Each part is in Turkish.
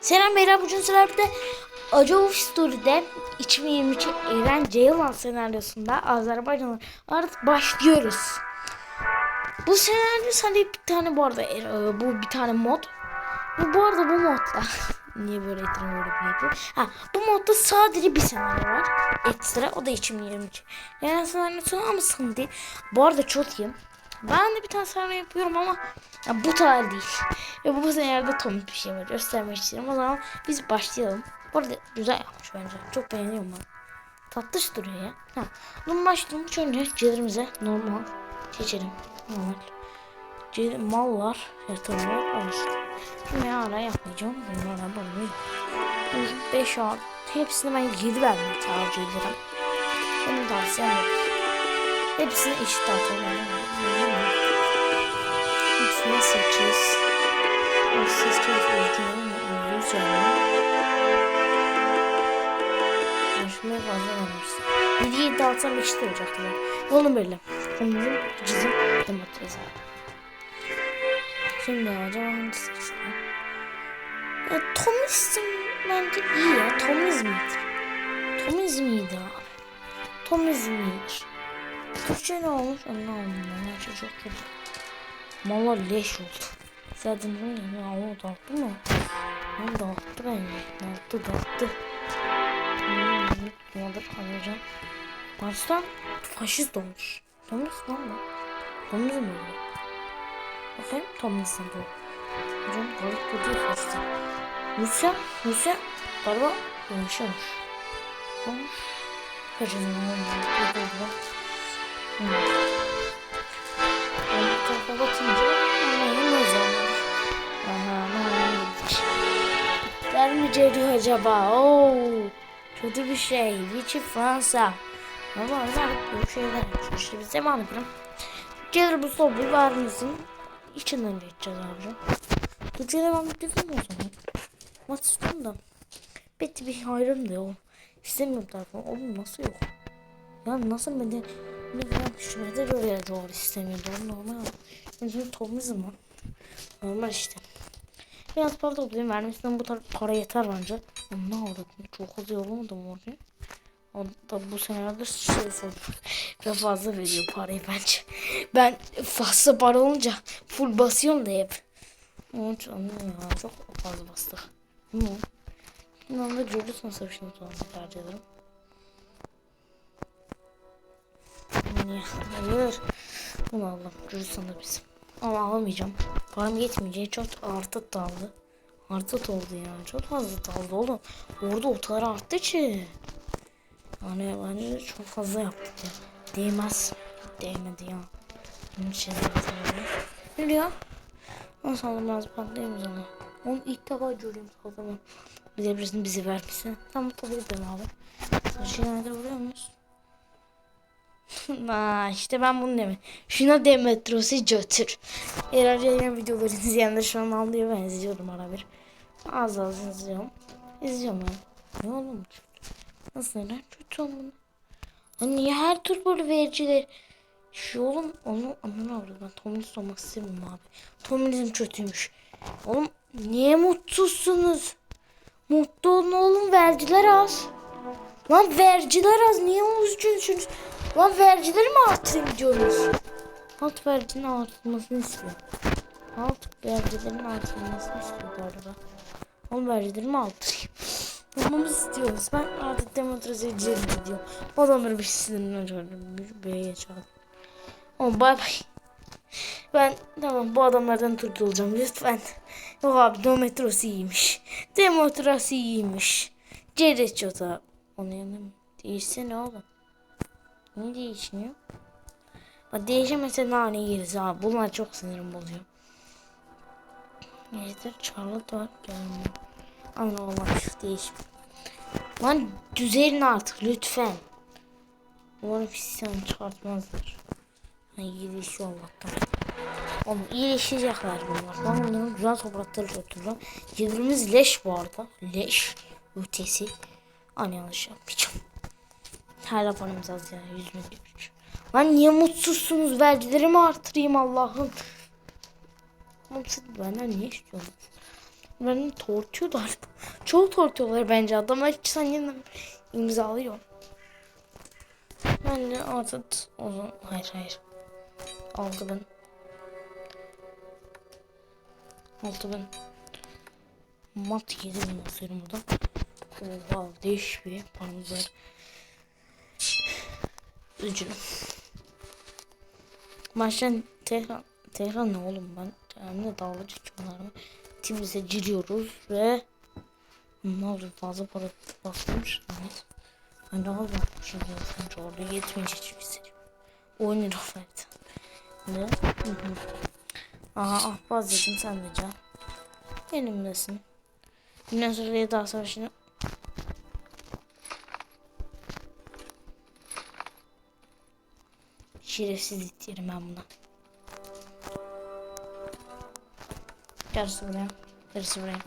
Selam beyler bugün sizlerle Acı Of Story'de 2023 Eren Ceylan senaryosunda Azerbaycan'la artık başlıyoruz. Bu senaryo sadece bir tane bu arada e, bu bir tane mod. Ve bu arada bu modda niye böyle ekran böyle bir yapıyor? Ha bu modda sadece bir senaryo var. Ekstra o da 2023. Yani senaryosu ama sıkıntı değil. Bu arada çok iyiyim. Ben de bir tane senaryo yapıyorum ama ya bu tarih değil. Ve bu senaryoda tomik bir şey var. Göstermek istiyorum. O zaman biz başlayalım. Bu arada güzel yapmış bence. Çok beğeniyorum ben. Tatlış duruyor ya. Ha. Bunun. Hiç önce cedirimize normal seçelim. Normal. Cedir, mal var. Yatırım var. Şimdi hala yapmayacağım. Bunlar hala bulmuyor. 5 artı. Hepsini ben 7 vermeyi tercih ederim. Benim tavsiyem yok. Hepsini eşit dağıtalım. Hepsine 8. 8 kez öldürüyorum. Öldürüyoruz yani. Şuna fazla vermişsin. 7 7 alsam eşit olacaktı. Oğlum böyle. Kırmızı çizim domates. Şimdi acaba hangisi seçsem? Ya Tomizm bence iyi ya. Tomizm iyidir. Tomizm iyidir abi. Tomizm iyidir. Türkçe ne olmuş? Anlamadım ben. Her şey çok kötü. Mala leş oldu. Zaten bu ne? Ya o dağıttı mı? O dağıttı bence. Dağıttı dağıttı. Nedir alacağım. Baştan faşist olmuş. Tomris lan mı? Mi öyle? Bakayım Tomris'in bu. Hocam garip değil faşist. Rusya, Rusya galiba yaşamış. Olmuş. Kaçın ne oldu? Bu tarafa bakınca anlayın ne zaman. Aha, ne gitmiş. Hitler mi geliyor acaba? Oo, kötü bir şey. Vichy Fransa. Ama var böyle şeyler. İşte biz devam edelim. Gelir bu sobu var mısın? İçinden geçeceğiz abicim. Türkçe devam edelim o zaman. Maç istiyorum da. Bitti bir hayrım da yok. İstemiyorum tarafı. Oğlum nasıl yok? Ya nasıl beni ne falan düşünmede böyle doğru istemiyordu. Normal. Bizim tomizm var. Normal işte. Biraz para toplayayım. Vermesinden bu taraf para yeter bence. Ne oldu? Çok hızlı yollamadım oraya. O da bu senelerde şey ve fazla veriyor parayı bence. Ben fazla para olunca full basıyorum da hep. Onun için ya. Çok fazla bastık. Oldu? Bundan da Julius'un savaşını tercih ederim. Niye? Hayır. Bunu aldım. Da bizim. Ama alamayacağım. Param yetmeyeceği çok artı daldı. Artı oldu yani. Çok fazla daldı oğlum. Orada otalar arttı ki. Yani bence çok fazla yaptık ya. Değmez. Değmedi ya. Bunun için Ne diyor? Nasıl alınmaz patlayayım sana. Onu ilk defa görüyorum saldırma. Bir de birisini bizi vermişsin. Tamam tabii ben abi. Şeylerde vuruyor muyuz? Aa, işte ben bunu deme. Şuna Demetros'u götür. Eğer yayın videoları izleyenler şu an anlıyor ben izliyorum ara bir. Az az izliyorum. İzliyorum ya. Ne oğlum? Nasıl neden kötü olmalı? Hani niye her tür böyle vericiler? Şu oğlum onu anlamı avradım ben Tomlinson olmak istemiyorum abi. Tomlinson kötüymüş. Oğlum niye mutsuzsunuz? Mutlu olun oğlum verciler az. Lan verciler az niye üzgünsünüz? Lan vercileri mi artırayım diyorsunuz? Alt verginin artırılmasını istiyor. Alt vergilerin artırılmasını istiyor galiba. Oğlum vergilerimi artırayım. Bulmamızı istiyoruz. Ben artık demokrasiye gidiyorum. O adamları bir sinirden gördüm. Bir B'ye çaldım. Oğlum bay bay. Ben tamam bu adamlardan kurtulacağım lütfen. Yok abi demokrasi iyiymiş. Demokrasi iyiymiş. Ceres çota. Onun yanına mı? Değişsene oğlum. Ne değişmiyor? Bak değişemese nane yeriz abi. Bunlar çok sinirim bozuyor. Neyse Charlotte var. Gelmiyor. Ana olmaz değişmiyor. Lan düzelin artık lütfen. Umarım isyan çıkartmazlar. Ha, iyileşiyor Allah'tan. Oğlum iyileşecekler bunlar. Ben bunların güzel toprakları götüreceğim. Yedirimiz leş bu arada. Leş. Ötesi. Ani yanlış yapmayacağım. Hala paramız az ya. Yüz bin üç. Lan niye mutsuzsunuz? Vergilerimi artırayım Allah'ım. Siz benden niye istiyorsunuz? Beni tortuyorlar. Çok tortuyorlar bence. Adamlar sen yeniden imzalıyor. Bence artık o zaman hayır hayır. Altı bin. Altı bin. Mat yedi bin basıyorum burada. Oha değiş bir paramız var. Üzgünüm. Baştan Tehran, Tehran ne oğlum ben yani dalga geçiyorlar. Timiz'e giriyoruz ve ne oldu fazla para basmış. Evet. Ben de az bakmışım zaten orada yetmeyecek hiçbir şey. 10 lira verdi. Ne? Aha ahbaz dedim sen de can. Benimlesin. Bundan sonra Reda Savaşı'nı Şerefsizlik diyelim ben buna. Yarısı buraya. Yarısı buraya.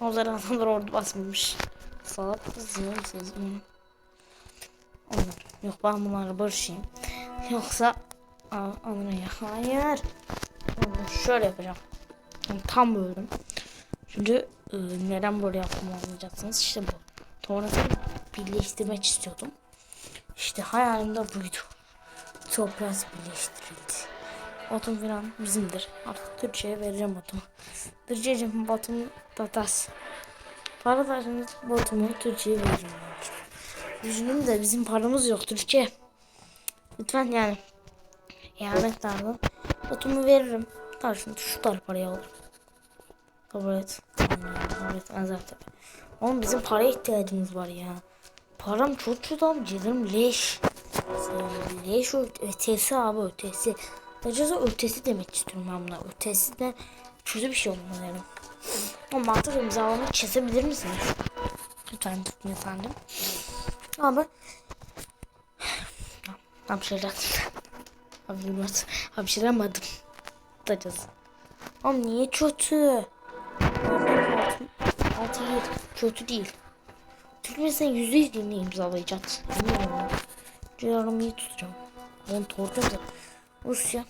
Onlar adamlar ordu basmamış. Salak zırhsız. Onlar. Yok ben bunlarla barışayım. Yoksa Aa, anlayın. Hayır. Şöyle yapacağım. Tam böldüm. Çünkü e, neden böyle yaptım anlayacaksınız. İşte bu. Tornatı birleştirmek istiyordum. İşte hayalim de buydu. Toprağı birleştirildi. Atom falan bizimdir. Artık Türkçe'ye vereceğim atomu. Türkçe'cim batumu tatas. Para taşınız batumu Türkçe'ye vereceğim. Üzgünüm de bizim paramız yok Türkçe. Lütfen yani. İhanet tarzı. Batumu veririm. Taşın şu kadar parayı alırım. Kabul et. Kabul et. Zaten. Oğlum bizim paraya ihtiyacımız var ya. Param çok çok abi canım leş. Yani leş ö- ötesi abi ötesi. Acaba ötesi demek istiyorum ben. Ötesi de kötü bir şey olmalı yani. Ama mantık imzalamayı çizebilir misiniz? Lütfen lütfen efendim. Abi. Hapşıracaktım. Hapşırmadım. Hapşıramadım. Tutacağız. Oğlum niye kötü? Altı, değil. Kötü değil. Türkmenistan yüzde yüz dinle imzalayacağız. Bilmiyorum. Ciğerimi iyi tutacağım. Onu tortum da. Rusya.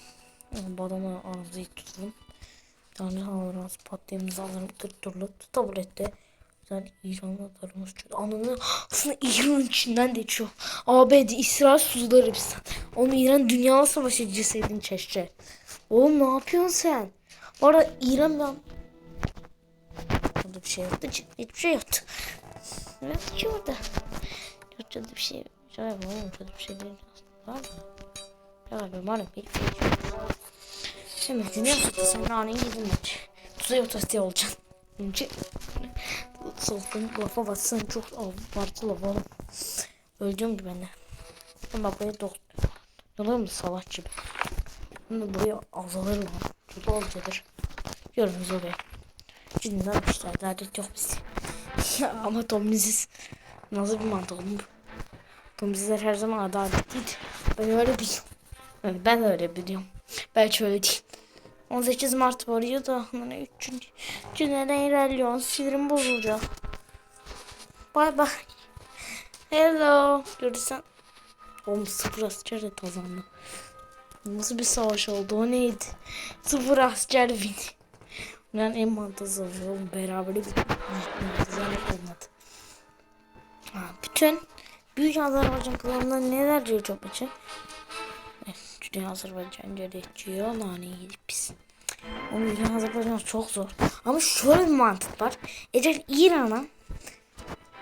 Adamı aramızda iyi tutalım. Bir tane alırız. Patlayımızı alırım. Tırt turlu. Kabul etti. Güzel İran'la atarımız. Anını aslında İran içinden de geçiyor. ABD, İsrail suları Arabistan. Onu İran Dünya Savaşı cesedin çeşçe. Oğlum ne yapıyorsun sen? Bu arada İran ben... Burada bir şey yoktu. Hiçbir şey yoktu. Ne ki orada? Şurada bir şey. Şöyle yapalım. Şurada bir şey değil. Var mı? Ya ben varım. Hiçbir şey. Şimdi dinliyor musun? Sen naneyi yedin maç. Tuzay otostay olacaksın. Önce soğuktan lafa bassın çok abartı laf oğlum. Öleceğim gibi ben de. Ben bak buraya doktor. Yalan mı salak gibi. De buraya azalır lan. Çok alacadır. Görünüz oraya. Cidden işte adalet yok biz. Ama Tomliziz nasıl bir mantık oğlum bu? Tomlizler her zaman adaletliydi. Ben öyle biliyorum. Evet, ben öyle biliyorum. Belki öyle değil. 18 Mart var ya da hani 3. Günlerden ilerliyor. Sinirim bozulacak. Bay bay. Hello. Görürsen. Oğlum sıfır asker de kazandı. Nasıl bir savaş oldu o neydi? Sıfır asker bindi. Yani en mantıklı savaş oğlum. Beraber bir olmadı. Ha, bütün Büyük Azerbaycan klanından neler diyor çok için? Dünya Azerbaycan gerekiyor. Nane yedik biz. Oğlum Dünya Azerbaycan çok zor. Ama şöyle bir mantık var. Eğer İran'a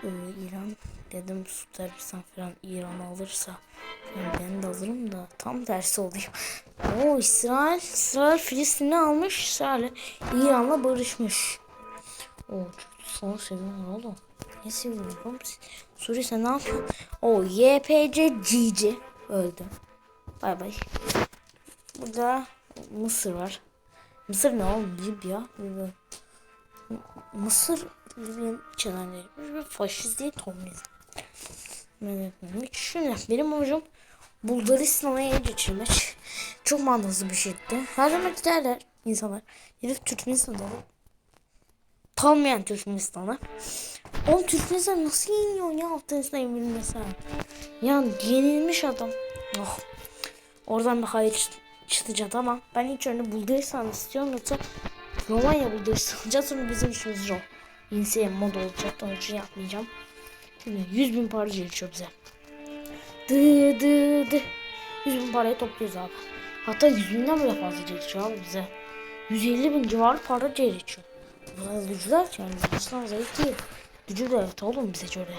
ee, İran dedim Arabistan falan İran alırsa yani ben de alırım da tam tersi oluyor. O İsrail, İsrail Filistin'i almış, İsrail İran'la barışmış. O son seviyorum oğlum. Ne seviyorum oğlum? Suriye sen ne yapıyorsun? O YPC GG öldü. Bay bay. Burada Mısır var. Mısır ne oğlum? Libya. Libya. Mısır Libya'nın içinden değil. Faşist değil. Evet, hiç şöyle. Benim hocam Bulgaristan'a el geçirmek çok mantıklı bir şeydi. Her zaman giderler insanlar. Gidip Türkmenistan'da kalmayan Türkmenistan'a. Oğlum Türkmenistan nasıl yeniyor ya Afganistan yenilmesen? Yani yenilmiş adam. Oh. Oradan bir hayır çıkacak ama ben hiç önce Bulgaristan istiyorum yoksa Romanya buluşu alacağız sonra bizim işimiz Ro. İnseye mod olacak. Onun için yapmayacağım. Şimdi 100 bin para geçiyor bize. Dı dı dı. 100 bin parayı topluyoruz abi. Hatta 100 binden bile fazla geçiyor abi bize. 150 bin civarı para geçiyor. Bunlar dücüler yani bizden zayıf değil. Dücü de evet oğlum bize göre.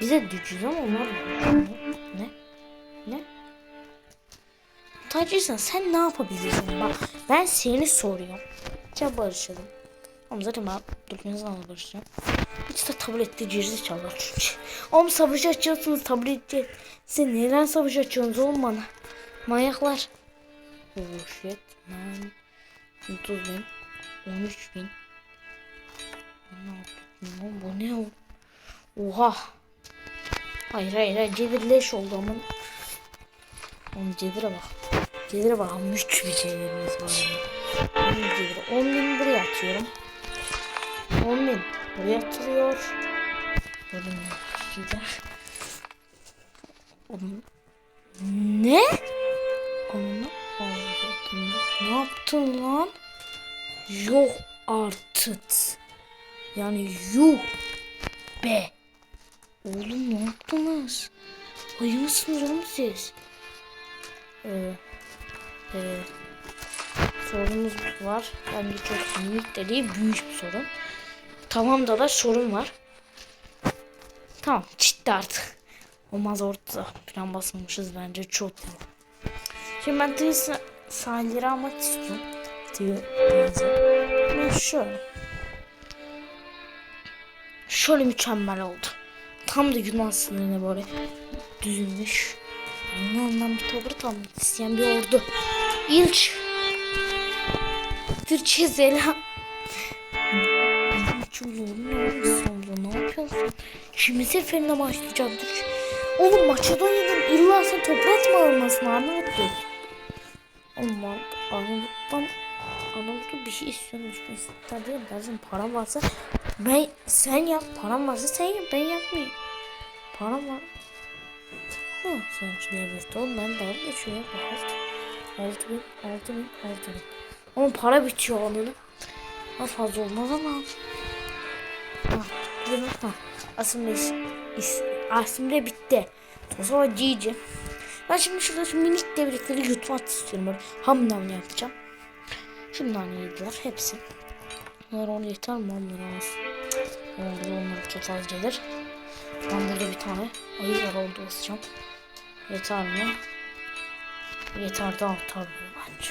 Bize dücüz ama onlar dücüz. Ne? Ne? Tacirsen sen ne yapabilirsin? Bak ben seni soruyorum. Ya barışalım. Ama zaten ben Türkmenistan'la barışacağım. Hiç de tabletli cirzi çalar çünkü. Oğlum savaş açıyorsunuz tabletli. Sen neden savaş açıyorsunuz oğlum bana? Manyaklar. Oh shit man. 30 bin. 13 bin. Ne o? Oha. Hayır hayır hayır. Cevir leş oldu ama. Oğlum Cevir'e bak. Cevir'e bak. Müthiş bir Cevir'imiz var. yani. Cevir. 10 bin buraya atıyorum. 10 bin buraya atılıyor. Böyle mi? Güzel. Oğlum. Ne? Onu. Ne yaptın lan? Yok artık. Yani yuh be. Oğlum ne yaptınız? Ayı mısınız oğlum siz? Ee, e, sorunumuz var. Bence çok minik de değil, büyük bir sorun. Tamam da da sorun var. Tamam, ciddi artık. Olmaz orta plan basılmışız bence çok. Şimdi ben tığ sahilleri almak istiyorum. Tığ Ben şöyle. Şöyle mükemmel oldu. Tam da Yunan sınırına böyle düzülmüş. Yunan'dan bir tavır kalmak isteyen bir ordu. İlk Türkçe selam. Benim için zorun ne oldu? Ne yapıyorsun? Şimdi seferine başlayacağım Türkçe. Oğlum Makedonya'dan illa sen toprak mı almasın Arnavutluk? Oğlum Arnavut'tan Arnavut'ta bir şey istiyorum. İster değil dersin param varsa ben sen yap. Param varsa sen yap. Ben yapmayayım. Param var. Ha, sen şimdi evet oğlum ben daha geçiyor. Alt, altı bin, altı bin, altı bin. Ama para bitiyor anladım. Az fazla olmaz ama. Ha, mi? Ha. Aslında is, is, aslında bitti. O zaman GG. Ben şimdi şurada şu minik devrekleri yutmak istiyorum. Böyle ham nam yapacağım. Şundan yediler hepsi. Bunlar onu yeter mi? Onlara az. Oldu onlara çok az gelir. Ben burada bir tane ayı var oldu basacağım. Yeter mi? Yeter de artar mı bence.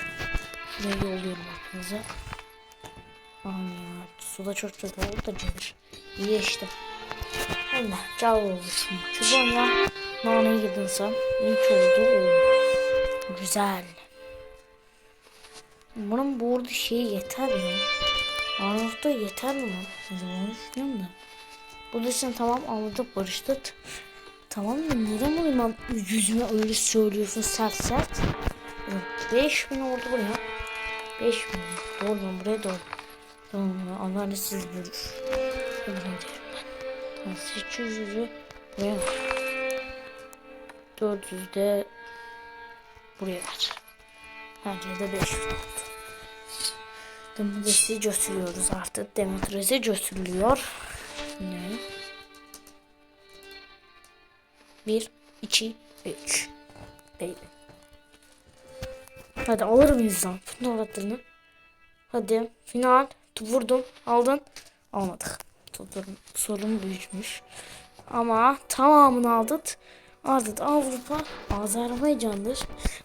Şuraya yolluyorum hepinize. Aman ya suda çok çok oldu da gelir. İyi işte. Allah cal oldu şimdi. Çubuğun ya. Naneyi yedin sen. İlk oldu. Oo. Güzel. Bunun bu arada şey yeter ya. Arnavut'ta yeter mi lan? Onu düşünüyorum da. Bu dışında tamam anladık barıştık. Tamam da neden bunu lan yüzüme öyle söylüyorsun sert sert? 5000 oldu buraya. 5000 doğru lan buraya doğru. Tamam Allah siz görür. Öyle derim ben. 800'ü buraya ver. 400 de buraya ver. De 500 oldu. Demokrasi götürüyoruz artık. Demokrasi götürülüyor. Ne? 1, 2, 3. Baby. Hadi alır mıyız lan? Final atlarını. Hadi final. Vurdum. Aldın. Almadık. Sorun, sorun. Ama tamamını aldık. Artık Avrupa Azerbaycan'dır.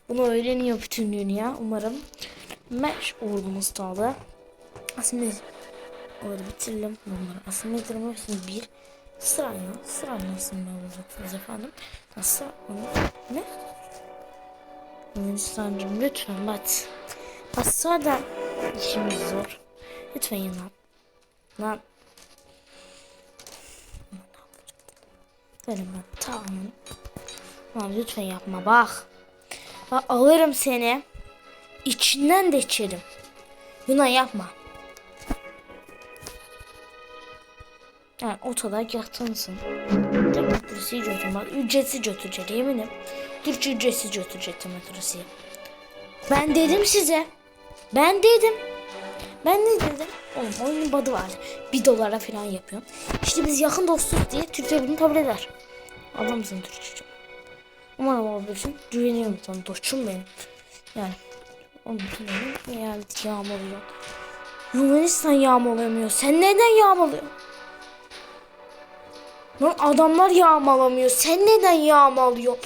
Bunu öğreniyor bütün dünya. Umarım meş ordumuz kaldı. Aslında orada bitirelim bunları. Bitirelim hepsini bir sırayla sırayla aslında olacaksınız efendim. Nasıl? Ne? Yunanistan'cım lütfen bak. Bak sonra işimiz zor. Lütfen yalan. Lan. Benim ben tamam. Lan lütfen yapma bak. Bak alırım seni. İçinden de içerim. Yunan yapma. Yani ortada yatınsın. Demokrasiyi götür. Bak ücretsiz götürecek eminim. Türkçe ücretsiz götürecek demokrasiyi. Ben dedim size. Ben dedim. Ben ne dedim? Oğlum oyunun badı var. Bir dolara falan yapıyorum. İşte biz yakın dostuz diye Türkçe bunu kabul eder. Adamsın Türkçe. Umarım olabilirsin. Güveniyorum sana dostum benim. Yani. Oğlum benim eyalet yağmalıyor. Yunanistan yağmalamıyor. Sen neden yağmalıyorsun? Lan adamlar yağmalamıyor. Sen neden yağmalıyorsun?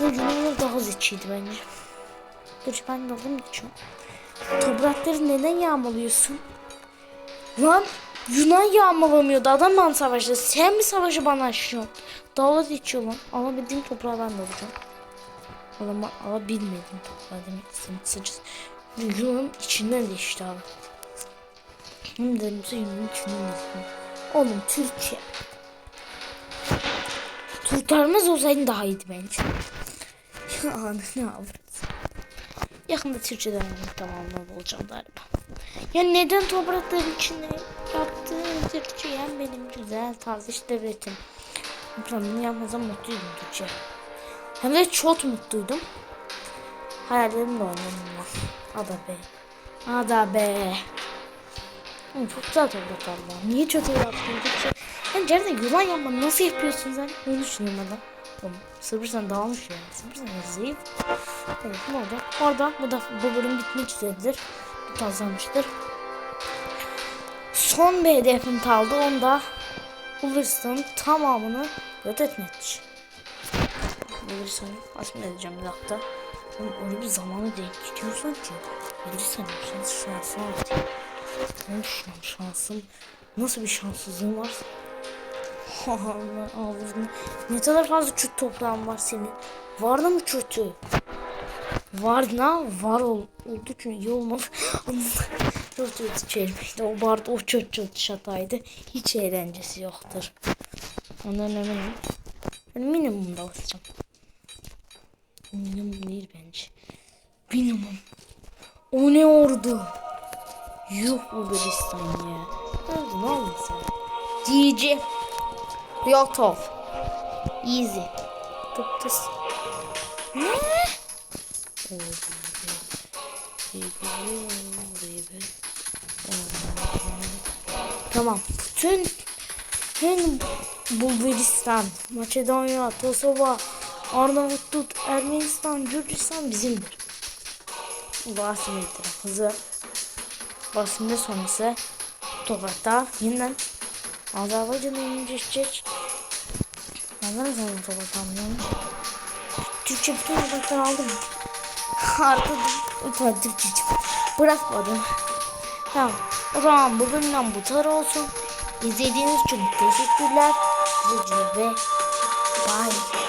Bu Yunanlar daha zekiydi bence. Dur ben dalga mı geçiyorum? Toprakları neden yağmalıyorsun? Lan Yunan yağmalamıyordu. Adamla savaştı. Sen mi savaşı bana açıyorsun? Dalga geçiyor lan. Alabildiğim toprağı ben de alacağım. Ama demek istedim. Kısacası Yunan'ın içinden de işte abi. Hem dedim size Yunan'ın içinden de. Oğlum Türkiye. Kurtarmaz olsaydın daha iyiydi bence. Ne yapacağız? Yakında Türkçeden tamamladı olacağım galiba. Ya neden toprakların içinde yaptığın Türkçeyen benim güzel taziş devletim. Planını yapmasam mutluydum Türkçe. Hem de çok mutluydum. Hayallerimle oynadım ben. Ada be. Ada be. Oğlum çok güzel toprak Allah. Niye iyi yaptın Türkçe? Ben Cerde yılan yapma nasıl yapıyorsun sen? Onu düşünüyorum adam. Oğlum Sırbistan dağılmış ya. Sırbistan zayıf. Evet ne olacak? Orada bu da bu bölüm bitmek üzeredir. Tazlamıştır. Son bir hedefim kaldı. Onda Bulgaristan'ın tamamını yok etmek. Bulgaristan'ı aslında edeceğim bir dakika. Oğlum öyle bir zamanı denk gidiyorsan ki. Bulgaristan'ın şansı şansı var. Benim şu an şansım nasıl bir şanssızlığım var? Allah ağzını. Ne kadar fazla çöt toprağın var senin. Var da mı kötü? Var na var ol, oldu çünkü iyi olmalı. Çok kötü çelmekti. O barda o çöt çöt şataydı. Hiç eğlencesi yoktur. Ondan eminim. Ben minimumda basacağım. Minimum değil bence. Minimum. O ne ordu? Yuh Bulgaristan ya. Ne oldu sen? GG. Talk. Easy. Tıp tıs. Ne? Baby. Tamam. Bütün bütün Bulgaristan, Makedonya, Kosova, Arnavutluk, Ermenistan, Gürcistan bizimdir. Bahsimdir. Hızı. Bahsimde sonrası toprakta yeniden Azerbaycan'a inecek. Neden Azerbaycan toprak almıyormuş? Türkçe bütün toprakları aldım. Artık lütfen Türkçe bırakmadım. Tamam. O zaman bu bölümden bu kadar olsun. İzlediğiniz için teşekkürler. Ve bye.